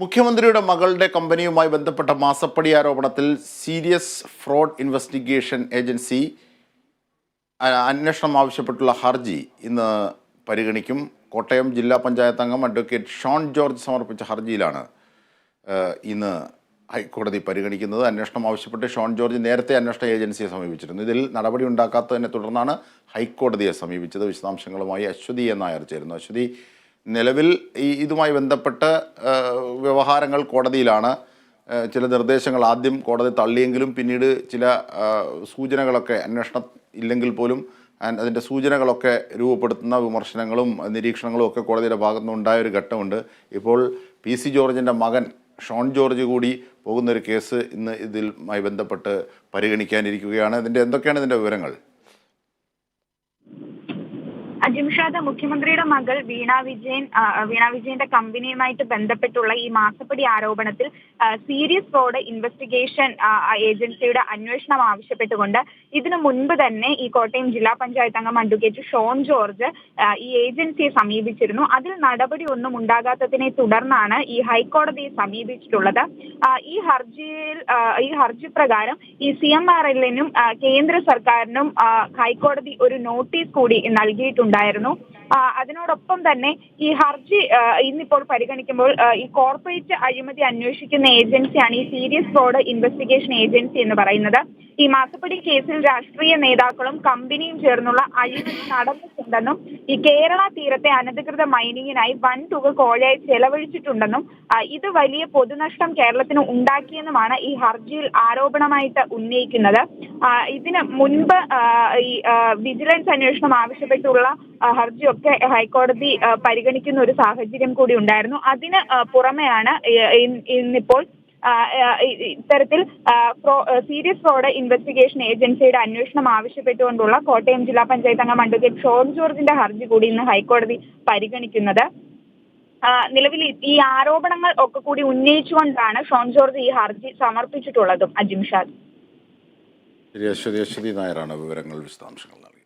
മുഖ്യമന്ത്രിയുടെ മകളുടെ കമ്പനിയുമായി ബന്ധപ്പെട്ട മാസപ്പടി ആരോപണത്തിൽ സീരിയസ് ഫ്രോഡ് ഇൻവെസ്റ്റിഗേഷൻ ഏജൻസി അന്വേഷണം ആവശ്യപ്പെട്ടുള്ള ഹർജി ഇന്ന് പരിഗണിക്കും. കോട്ടയം ജില്ലാ പഞ്ചായത്ത് അംഗം അഡ്വക്കേറ്റ് ഷോൺ ജോർജ് സമർപ്പിച്ച ഹർജിയിലാണ് ഇന്ന് ഹൈക്കോടതി പരിഗണിക്കുന്നത്. അന്വേഷണം ആവശ്യപ്പെട്ട് ഷോൺ ജോർജ് നേരത്തെ അന്വേഷണ ഏജൻസിയെ സമീപിച്ചിരുന്നു. ഇതിൽ നടപടി ഉണ്ടാക്കാത്തതിനെ തുടർന്നാണ് ഹൈക്കോടതിയെ സമീപിച്ചത്. വിശദാംശങ്ങളുമായി അശ്വതി എന്നായർ നായർ ചേരുന്നു. അശ്വതി നിലവിൽ ഈ ഇതുമായി ബന്ധപ്പെട്ട വ്യവഹാരങ്ങൾ കോടതിയിലാണ്. ചില നിർദ്ദേശങ്ങൾ ആദ്യം കോടതി തള്ളിയെങ്കിലും പിന്നീട് ചില സൂചനകളൊക്കെ അന്വേഷണം ഇല്ലെങ്കിൽ പോലും അതിന്റെ സൂചനകളൊക്കെ രൂപപ്പെടുത്തുന്ന വിമർശനങ്ങളും നിരീക്ഷണങ്ങളും ഒക്കെ കോടതിയുടെ ഭാഗത്തു നിന്നുണ്ടായ ഒരു ഘട്ടമുണ്ട്. ഇപ്പോൾ പി സി ജോർജിന്റെ മകൻ ഷോൺ ജോർജ് കൂടി പോകുന്നൊരു കേസ് ഇന്ന് ഇതിലുമായി ബന്ധപ്പെട്ട് പരിഗണിക്കാനിരിക്കുകയാണ്. ഇതിന്റെ എന്തൊക്കെയാണ് ഇതിന്റെ വിവരങ്ങൾ? അജിംഷാദ് മുഖ്യമന്ത്രിയുടെ മകൾ വീണ വിജയൻ വീണ വിജയന്റെ കമ്പനിയുമായിട്ട് ബന്ധപ്പെട്ടുള്ള ഈ മാസപ്പടി ആരോപണത്തിൽ സീരിയസ് ഫ്രോഡ് ഇൻവെസ്റ്റിഗേഷൻ ഏജൻസിയുടെ അന്വേഷണം ആവശ്യപ്പെട്ടുകൊണ്ട് ഇതിനു മുൻപ് തന്നെ ഈ കോട്ടയം ജില്ലാ പഞ്ചായത്ത് അംഗം അഡ്വക്കേറ്റ് ഷോൺ ജോർജ് ഈ ഏജൻസിയെ സമീപിച്ചിരുന്നു. അതിൽ നടപടി ഒന്നും ഉണ്ടാകാത്തതിനെ തുടർന്നാണ് ഈ ഹൈക്കോടതിയെ സമീപിച്ചിട്ടുള്ളത്. ഈ ഹർജിയിൽ ഈ ഹർജി പ്രകാരം ഈ സി എം ആർ എല്ലിനും കേന്ദ്ര സർക്കാരിനും ഹൈക്കോടതി ഒരു നോട്ടീസ് കൂടി നൽകിയിട്ടുണ്ടായിരുന്നു ആ, അതിനോടൊപ്പം തന്നെ ഈ ഹർജി ഇന്നിപ്പോൾ പരിഗണിക്കുമ്പോൾ ഈ കോർപ്പറേറ്റ് അഴിമതി അന്വേഷിക്കുന്ന ഏജൻസിയാണ് ഈ സീരിയസ് ഫ്രോഡ് ഇൻവെസ്റ്റിഗേഷൻ ഏജൻസി എന്ന് പറയുന്നത്. ഈ മാസപ്പടി കേസിൽ രാഷ്ട്രീയ നേതാക്കളും കമ്പനിയും ചേർന്നുള്ള അഴിമതി നടന്നിട്ടുണ്ടെന്നും ഈ കേരള തീരത്തെ അനധികൃത മൈനിങ്ങിനായി വൻ തുക കോഴയായി ചെലവഴിച്ചിട്ടുണ്ടെന്നും ഇത് വലിയ പൊതുനഷ്ടം കേരളത്തിന് ഉണ്ടാക്കിയെന്നുമാണ് ഈ ഹർജിയിൽ ആരോപണമായിട്ട് ഉന്നയിക്കുന്നത്. ഇതിന് മുൻപ് ഈ വിജിലൻസ് അന്വേഷണം ആവശ്യപ്പെട്ടുള്ള ഹർജിയൊക്കെ ഹൈക്കോടതി പരിഗണിക്കുന്ന ഒരു സാഹചര്യം കൂടി ഉണ്ടായിരുന്നു. അതിന് പുറമെയാണ് ഇന്നിപ്പോൾ ഇത്തരത്തിൽ സീരിയസ് ഫ്രോഡ് ഇൻവെസ്റ്റിഗേഷൻ ഏജൻസിയുടെ അന്വേഷണം ആവശ്യപ്പെട്ടുകൊണ്ടുള്ള കോട്ടയം ജില്ലാ പഞ്ചായത്ത് അംഗം അഡ്വക്കേറ്റ് ഷോൺ ജോർജിന്റെ ഹർജി കൂടി ഇന്ന് ഹൈക്കോടതി പരിഗണിക്കുന്നത്. നിലവിൽ ഈ ആരോപണങ്ങൾ ഒക്കെ കൂടി ഉന്നയിച്ചുകൊണ്ടാണ് ഷോൺ ജോർജ് ഈ ഹർജി സമർപ്പിച്ചിട്ടുള്ളതും. അജിംഷാദ് ശരി അശ്വതി അശ്വതി നായരാണ് വിവരങ്ങൾ വിശദാംശങ്ങൾ നൽകി